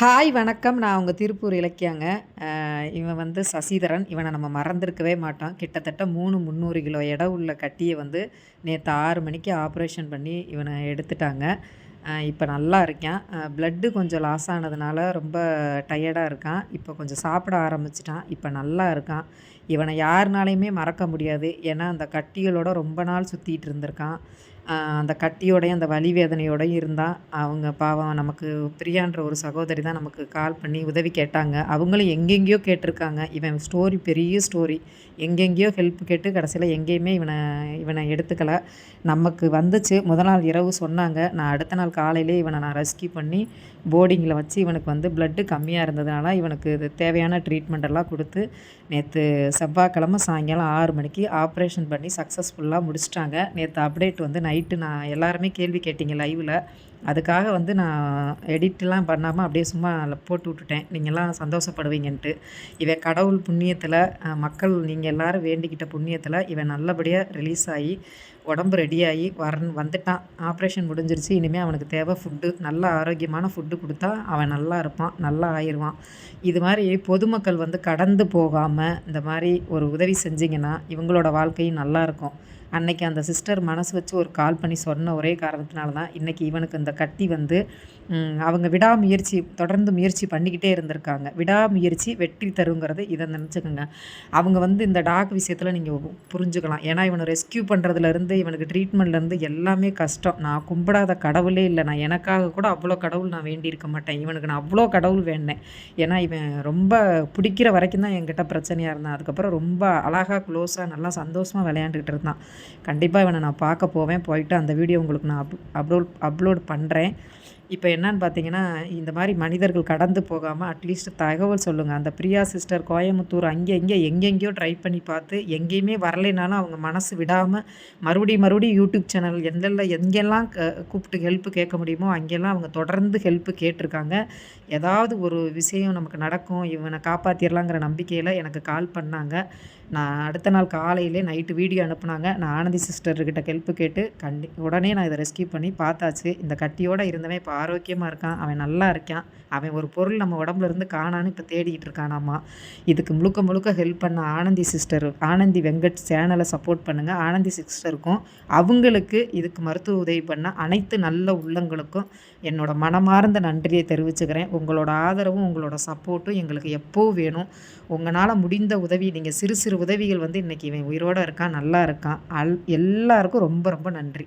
Hi வணக்கம். நான் உங்கள் திருப்பூர் இலக்கியாங்க. இவன் வந்து சசிதரன். இவனை நம்ம மறந்துருக்கவே மாட்டோம் கிட்டத்தட்ட மூணு முந்நூறு கிலோ எடை உள்ள கட்டியை வந்து நேற்று ஆறு மணிக்கு ஆப்ரேஷன் பண்ணி இவனை எடுத்துட்டாங்க. இப்போ நல்லா இருக்கான். ப்ளட்டு கொஞ்சம் லாஸ் ஆனதுனால ரொம்ப டயர்டாக இருக்கான். இப்போ கொஞ்சம் சாப்பிட ஆரம்பிச்சிட்டான். இப்போ நல்லா இருக்கான். இவனை யாருனாலையுமே மறக்க முடியாது. ஏன்னா அந்த கட்டிகளோட ரொம்ப நாள் சுற்றிட்டு இருந்திருக்கான். அந்த கட்டியோடையும் அந்த வலி வேதனையோடையும் இருந்தால் அவங்க பாவம் நமக்கு பிரியான்ற ஒரு சகோதரி தான் நமக்கு கால் பண்ணி உதவி கேட்டாங்க. அவங்களும் எங்கெங்கேயோ கேட்டிருக்காங்க. இவன் ஸ்டோரி பெரிய ஸ்டோரி எங்கெங்கேயோ ஹெல்ப் கேட்டு கடைசியில் எங்கேயுமே இவனை இவனை எடுத்துக்கல. நமக்கு வந்துச்சு. முதல் நாள் இரவு சொன்னாங்க. நான் அடுத்த நாள் காலையிலே இவனை நான் ரெஸ்கியூ பண்ணி போர்டிங்கில் வச்சு இவனுக்கு வந்து ப்ளட்டு கம்மியாக இருந்ததுனால இவனுக்கு இது தேவையான ட்ரீட்மெண்ட் எல்லாம் கொடுத்து நேற்று செவ்வாய்க்கிழமை சாயங்காலம் ஆறு மணிக்கு ஆப்ரேஷன் பண்ணி சக்ஸஸ்ஃபுல்லாக முடிச்சிட்டாங்க. நேற்று அப்டேட் வந்து நைட்டு நான் எல்லாருமே கேள்வி கேட்டீங்க லைவில். அதுக்காக வந்து நான் எடிட்லாம் பண்ணாமல் அப்படியே சும்மா போட்டு விட்டுட்டேன். நீங்கள்லாம் சந்தோஷப்படுவீங்கன்ட்டு. இவன் கடவுள் புண்ணியத்தில் மக்கள் நீங்கள் எல்லோரும் வேண்டிக்கிட்ட புண்ணியத்தில் இவன் நல்லபடியாக ரிலீஸ் ஆகி உடம்பு ரெடியாகி வரன் வந்துட்டான். ஆப்ரேஷன் முடிஞ்சிருச்சு. இனிமேல் அவனுக்கு தேவை ஃபுட்டு நல்ல ஆரோக்கியமான ஃபுட்டு கொடுத்தா அவன் நல்லா இருப்பான். நல்லா ஆயிடுவான். இது மாதிரி பொதுமக்கள் வந்து கடந்து போகாமல் இந்த மாதிரி ஒரு உதவி செஞ்சிங்கன்னா இவங்களோட வாழ்க்கையும் நல்லாயிருக்கும் அன்னைக்கு அந்த சிஸ்டர் மனசு வச்சு ஒரு கால் பண்ணி சொன்ன ஒரே காரணத்தினால தான் இன்றைக்கி இவனுக்கு இந்த கட்டி வந்து அவங்க விடாமுயற்சி தொடர்ந்து முயற்சி பண்ணிக்கிட்டே இருந்திருக்காங்க. விடாமுயற்சி வெற்றி தருங்கிறது இதை நினச்சிக்கோங்க. அவங்க வந்து இந்த டாக் விஷயத்தில் நீங்கள் புரிஞ்சுக்கலாம். ஏன்னா இவனை ரெஸ்கியூ பண்ணுறதுலேருந்து இவனுக்கு ட்ரீட்மெண்ட்லேருந்து எல்லாமே கஷ்டம். நான் கும்பிடாத கடவுளே இல்லை. நான் எனக்காக கூட அவ்வளோ கடவுள் நான் வேண்டியிருக்க மாட்டேன். இவனுக்கு நான் அவ்வளோ கடவுள் வேண்டேன். ஏன்னா இவன் ரொம்ப பிடிக்கிற வரைக்கும் தான் என்கிட்ட பிரச்சனையாக இருந்தான். அதுக்கப்புறம் ரொம்ப அழகாக க்ளோஸாக நல்லா சந்தோஷமாக விளையாண்டுக்கிட்டு இருந்தான். கண்டிப்பாக இவனை நான் பார்க்க போவேன். போயிட்டு அந்த வீடியோ உங்களுக்கு நான் அப் அப்லோட் அப்லோட் பண்ணுறேன் இப்போ என்னன்னு பார்த்தீங்கன்னா இந்த மாதிரி மனிதர்கள் கடந்து போகாமல் அட்லீஸ்ட் தகவல் சொல்லுங்கள் அந்த பிரியா சிஸ்டர் கோயம்புத்தூர் அங்கே இங்கே எங்கெங்கேயோ ட்ரை பண்ணி பார்த்து எங்கேயுமே வரலைனாலும் அவங்க மனசு விடாமல் மறுபடியும் மறுபடியும் யூடியூப் சேனல் எந்தெல்லாம் எங்கெல்லாம் கூப்பிட்டு ஹெல்ப்பு கேட்க முடியுமோ அங்கெல்லாம் அவங்க தொடர்ந்து ஹெல்ப்பு கேட்டிருக்காங்க. ஏதாவது ஒரு விஷயம் நமக்கு நடக்கும் இவனை காப்பாற்றிடலாங்கிற நம்பிக்கையில் எனக்கு கால் பண்ணாங்க. நான் அடுத்த நாள் காலையிலே நைட்டு வீடியோ அனுப்புனாங்க. நான் ஆனந்தி சிஸ்டர்கிட்ட ஹெல்ப்பு கேட்டு கண்டி உடனே நான் இதை ரெஸ்கியூ பண்ணி பார்த்தாச்சு. இந்த கட்டியோடு இருந்தவன் பா ஆரோக்கியமாக இருக்கான் அவன் நல்லா இருக்கான் அவன் ஒரு பொருள் நம்ம உடம்புல இருந்து காணான்னு இப்போ தேடிக்கிட்டு இருக்கானாமா? இதுக்கு முழுக்க முழுக்க ஹெல்ப் பண்ண ஆனந்தி சிஸ்டர் ஆனந்தி வெங்கட் சேனலை சப்போர்ட் பண்ணுங்கள் ஆனந்தி சிஸ்டருக்கும் அவங்களுக்கு இதுக்கு மருத்துவ உதவி பண்ண அனைத்து நல்ல உள்ளங்களுக்கும் என்னோட மனமார்ந்த நன்றியை தெரிவிச்சுக்கிறேன். உங்களோட ஆதரவும் உங்களோட சப்போர்ட்டும் எங்களுக்கு எப்போ வேணும்? உங்களால் முடிந்த உதவி நீங்கள் சிறு சிறு உதவிகள் வந்து இன்றைக்கி இவன் உயிரோடு இருக்கான் நல்லா இருக்கான். அல் எல்லாருக்கும் ரொம்ப ரொம்ப நன்றி.